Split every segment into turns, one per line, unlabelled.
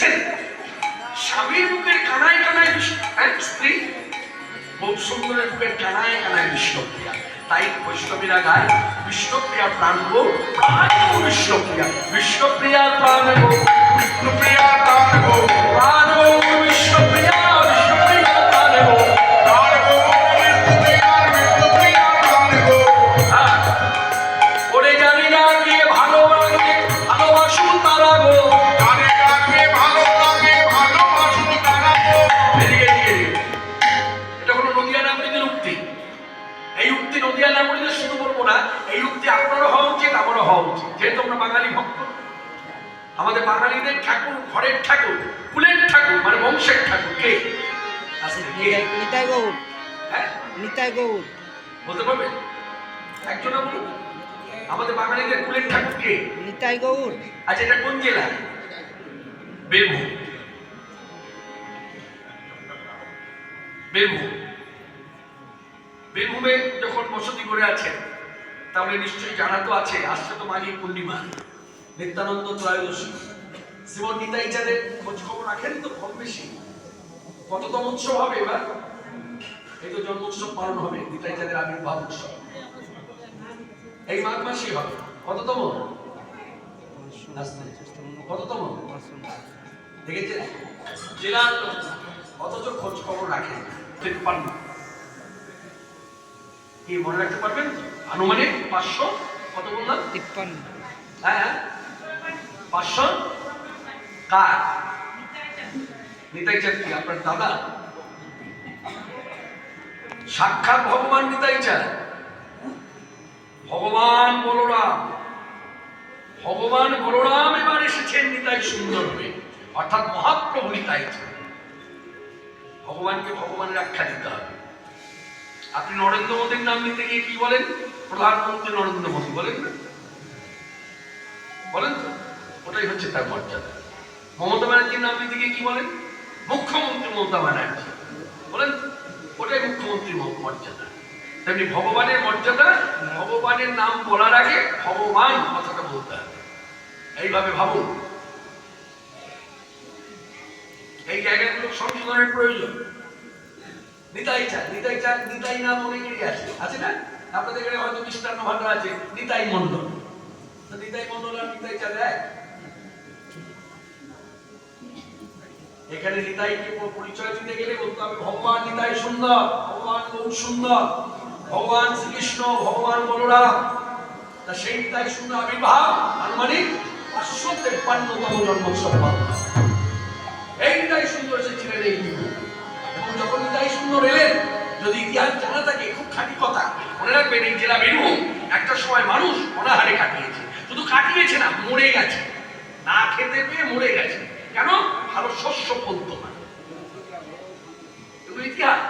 দেখেছেন স্বামীর বুকের কানায় কানায় হ্যাঁ, স্ত্রী? বহু সুন্দরের বুকের কানায় কানায় বিষ্ণুপ্রিয়া।
তাই
বৈষ্ণবীরা গায়, বিষ্ণুপ্রিয়া প্রাণ গো
প্রাণ বিষ্ণুপ্রিয়া। প্রাণ গো।
নিতাই গৌর।
হ্যাঁ?
নিতাই গৌর।
বলতে পারবে? একজনে আমাদের বাঙালিদের কুলের ঠাকুর কে?
নিতাই গৌর।
আচ্ছা এটা কোন জেলা? বীরভূম বীরভূম বীরভূমে যখন বসতি করে আছেন তাহলে নিশ্চয়ই জানা তো আছে আসছে তো মাঘী পূর্ণিমা। নিত্যানন্দ ত্রয়োদশী। শ্রীমন নিতাই চাঁদের খোঁজ খবর রাখেন তো কম বেশি? কততম উৎসব হবে এবার? এই তো জন্মোৎসব পালন হবে নিতাই চাঁদের আবির্ভাব উৎসব। এই মাঘ মাসই হবে। কততম? কততম? দেখেছেন জেলার অথচ খোঁজ খবর রাখে তিপ্পান্ন কি মনে রাখতে পারবেন? আনুমানিক পাঁচশো? কত বললাম?
তিপ্পান্ন।
হ্যাঁ হ্যাঁ। পাঁচশো? কার? নিতাই চাঁদ কি আপনার দাদা। সাক্ষাৎ ভগবান নিতাই চাঁদ ভগবান বলরাম ভগবান বলরাম এবার এসেছেন নিতাই সুন্দর অর্থাৎ মহাপ্রভু নিতাই চাঁদ ভগবানকে ভগবানের আখ্যা দিতে হবে। আপনি নরেন্দ্র মোদীর নাম নিতে গিয়ে কি বলেন? প্রধানমন্ত্রী নরেন্দ্র মোদী, বলেন না? বলেন তো, ওটাই হচ্ছে তার মর্যাদা। মমতা ব্যানার্জির নাম নিতে গিয়ে কি বলেন? মুখ্যমন্ত্রী মমতা ব্যানার্জি বলেন, ওটাই মুখ্যমন্ত্রীর মর্যাদা। তেমনি ভগবানের মর্যাদা, ভগবানের নাম বলার আগে ভগবান কথাটা বলতে হবে। এইভাবে ভাবুন। এই জায়গাগুলো সংশোধনের প্রয়োজন। নিতাই চা নিতাই চা নিতাই নাম অনেকেরই আছে। আছে না? আপনাদের এখানে হয়তো মিষ্টান্ন ভান্ডার আছে, নিতাই মন্ডল নিতাই মন্ডল আর নিতাই চা দেয় এখানে নিতাইকে পরিচয় দিতে গেলে বলতে হবে ভগবান নিতাই সুন্দর, ভগবান গৌর সুন্দর, ভগবান শ্রীকৃষ্ণ, ভগবান বলরাম। তা সেই নিতাই সুন্দর আবির্ভাব আনুমানিক এই নিতাই সুন্দর এবং যখন নিতাই সুন্দর এলেন, যদি ইতিহাস জানা থাকে, খুব খাঁটি কথা, মনে রাখবেন এই জেলা বীরভূম একটা সময় মানুষ অনাহারে কাটিয়েছে। শুধু কাটিয়েছে না মরে গেছে। না খেতে পেয়ে মরে গেছে। কেন? ভালো শস্য ফলতো না। ইতিহাস।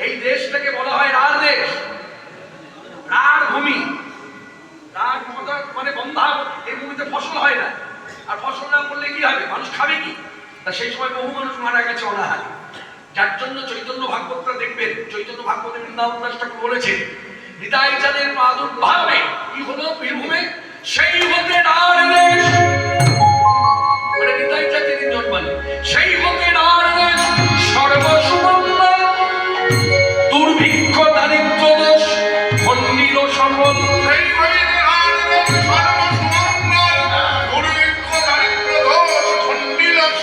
এই দেশটাকে বলা হয় রার দেশ। রার ভূমি। রার মানে বন্ধা এই ভূমিতে ফসল হয় না। আর ফসল না করলে কি হবে? মানুষ খাবে কি? তা সেই সময় বহু মানুষ মারা গেছে অনাহারে। যার জন্য চৈতন্য ভাগবতটা দেখবেন, চৈতন্য ভাগবতে বৃন্দাবন দাস ঠাকুর বলেছেন, নিতাই চাঁদের প্রাদুর্ভাবে কি হলো বীরভূমে, সেই হতে রার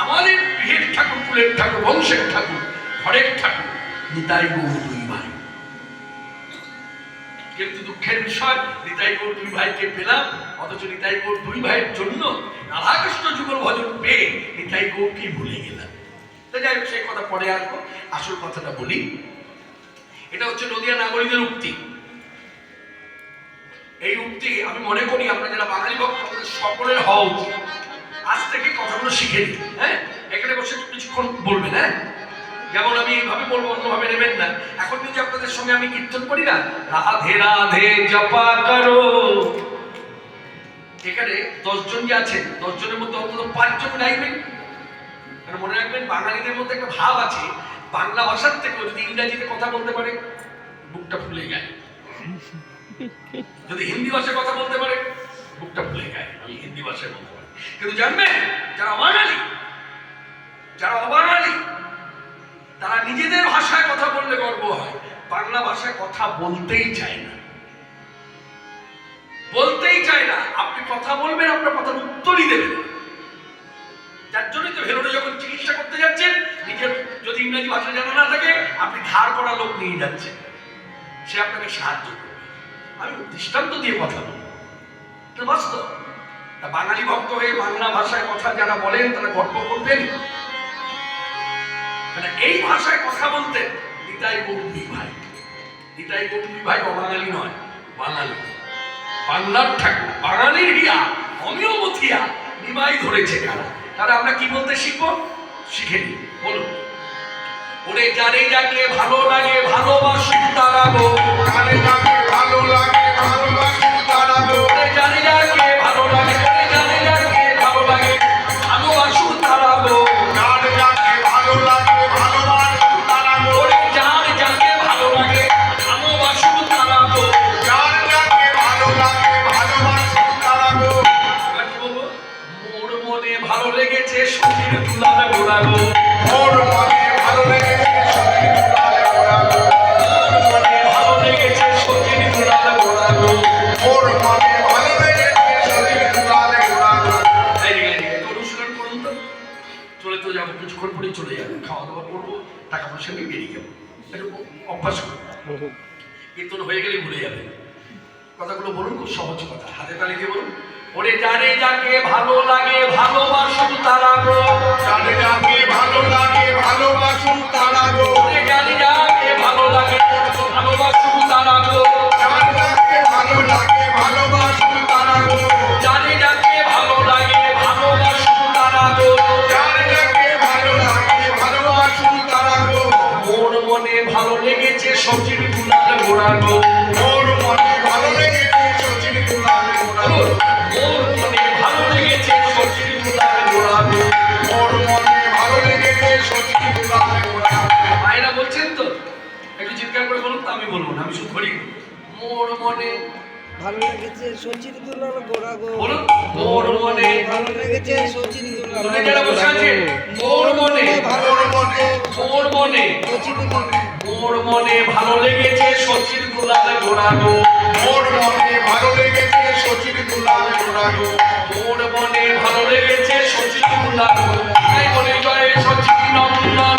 আমাদের গৃহের ঠাকুর, কুলের ঠাকুর, বংশের ঠাকুর, ঘরের ঠাকুর, নিতাই গৌর দুই ভাই। কিন্তু দুঃখের বিষয়, নিতাই গৌর দুই ভাইকে পেলাম, অথচ নিতাই গৌর দুই ভাইয়ের জন্য রাধাকৃষ্ণ যুগল ভজন পেয়ে নিতাই গৌরকে ভুলে গেলাম। তা যাই সেই কথা পরে আসব আসল কথাটা বলি। এটা হচ্ছে নদিয়া নাগরিকের উক্তি। এই উক্তি আমি মনে করি, আমরা যারা বাঙালি ভক্ত সকলের হওয়া উচিত। আজ থেকে কথাগুলো শিখে নিই হ্যাঁ? এখানে বসে কিছুক্ষণ বলবেন হ্যাঁ? যেমন আমি এইভাবে বলব, অন্যভাবে নেবেন না। এখন যদি আপনাদের সঙ্গে আমি কীর্তন করি না, রাধে রাধে, জপা করো। এখানে দশজন যে আছেন, দশজনের মধ্যে অন্তত পাঁচজন গাইবেন। কারণ মনে রাখবেন, বাঙালিদের মধ্যে একটা ভাব আছে, বাংলা ভাষার থেকেও যদি ইংরাজিতে কথা বলতে পারে, বুকটা ফুলে যায়। যদি হিন্দি ভাষায় কথা বলতে পারে, বুকটা ফুলে যায়, আমি হিন্দি ভাষায় বলতে কিন্তু জানবেন যারা অবাঙালি যারা অবাঙালি, তারা নিজেদের ভাষায় কথা বললে গর্ব হয়। বাংলা ভাষায় কথা বলতেই চায় না। বলতেই চায় না। আপনি কথা বলবেন, আপনার কথার উত্তরই দেবেন যার জন্যই তো ভেলোরে যখন চিকিৎসা করতে যাচ্ছেন, নিজের যদি ইংরেজি ভাষা জানা না থাকে, আপনি ধার করা লোক নিয়ে যাচ্ছেন। সে আপনাকে সাহায্য করবে। আমি দৃষ্টান্ত দিয়ে কথা বলব। বাস্তব। বাঙালি ভক্ত হয়ে বাংলা ভাষায় কথা যারা বলেন, তারা গর্ব করবেন। মানে এই ভাষায় কথা বলতেন নিতাই গৌরী ভাই। নিতাই গৌরী ভাই অবাঙালি নয়, বাঙালি। বাংলার ঠাকুর, বাঙালির হিয়া অমিয় মথিয়া নিমাই ধরেছে কারা। তাহলে আমরা কি বলতে শিখব? শিখে নি বলুন। ওরে যারে যাকে ভালো লাগে ভালোবাসুন তারা। অভ্যাস করুন কীর্তন হয়ে গেলে ভুলে যাবে। কথাগুলো বলুন খুব সহজ কথা। হাতে তালে দিয়ে বলুন ওরে জানে যাকে ভালো লাগে ভালোবাসুন তারা মোর মনে। ভালো লেগেছে
সচিন
দুলাল গোড়া গো।
বলুন মোর মনে।
ভালো লেগেছে সচিন দুলাল
যারা বসে আছেন মোর মনে।
ভালো লেগেছে
মোর মনে।
সচিন দুলাল।
মোর মনে ভালো লেগেছে সচির গুলাল গোড়া গো।
ওর মনে ভালো লেগেছে সচিন তুলালে ওরা গো।
মোর মনে ভালো লেগেছে সচিন গুলাল তাই বলে জয় সচিন নন্দন